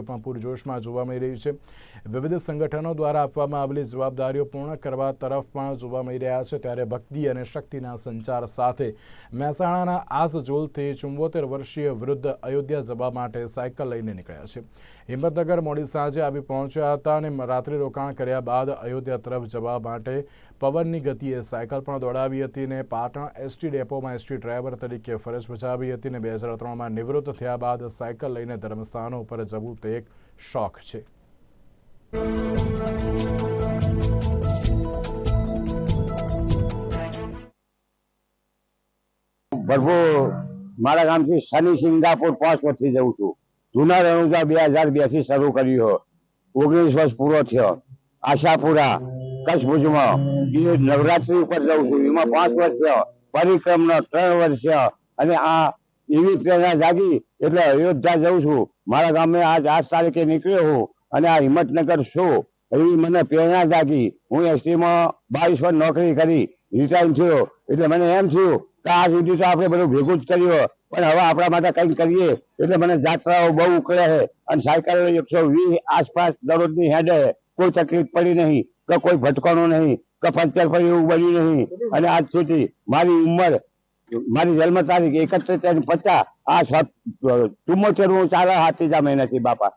પણ પૂરજોશમાં જોવા મળી રહી છે. વિવિધ સંગઠનો દ્વારા આપવામાં આવેલી જવાબદારીઓ પૂર્ણ કરવા તરફ પણ જોવા મળી રહ્યા છે. ત્યારે ભક્તિ અને શક્તિના સંચાર સાથે મહેસાણાના આસજોલથી ચુંબોતેર વર્ષીય વૃદ્ધ અયોધ્યા જવા માટે સાયકલ લઈને નીકળ્યા છે. હિંમતનગર મોડી સાંજે આવી પહોંચ્યા હતા અને રાત્રિ રોકાણ કર્યા બાદ અયોધ્યા તરફ જવા માટે પવનની ગતિએ સાયકલ પણ દોડાવી હતી અને પાટણ એસટી ડેપોમાં એસટી ડ્રાઈવર તરીકે ફરજ બજાવી હતી અને બે હજાર ત્રણમાં નિવૃત્ત થયા બાદ સાયકલ લઈને ધર્મસ્થાનો ઉપર જવું તે એક શોખ છે. ભરપૂર મારા ગામથી શનિ સિંગાપુર પાંચ વર્ષથી જઉં છું. જૂના રણુજા બે હજાર બેથી શરૂ કર્યો ઓગણીસ વર્ષ પૂરો થયો. આશાપુરા કચ્છ ભુજમાં નવરાત્રી ઉપર જઉં છું. એમાં પાંચ વર્ષ પરિક્રમનો ત્રણ વર્ષ અને આ એવી પ્રેરણા જાગી એટલે અયોધ્યા જઉં છું. મારા ગામે આજ આઠ તારીખે નીકળ્યો હું અને આ હિંમતનગર છું. એવી મને પ્રેરણા જાગી. હું એસટીમાં બાવીસ વર્ષ નોકરી કરી રિટાયર થયો. એટલે મને એમ થયું કે આ સુધી તો આપણે બધું ભેગું જ કર્યું પણ હવે આપણા માટે કંઈક કરીએ. એટલે મને જાત્રાઓ બહુ ઉકળે છે અને સાયકલ એકસો વીસ આસપાસ દરરોજની હેડે. કોઈ તકલીફ પડી નહીં, કે કોઈ ભટકાણું નહીં, કે પંચર પડી એવું બન્યું નહીં. અને આજ સુધી મારી ઉંમર મારી જન્મ તારીખ એકત્રીસ પચાસ. આ ચુમ્મોતેર હું ચાલે હાથી જા મહિનાથી બાપા.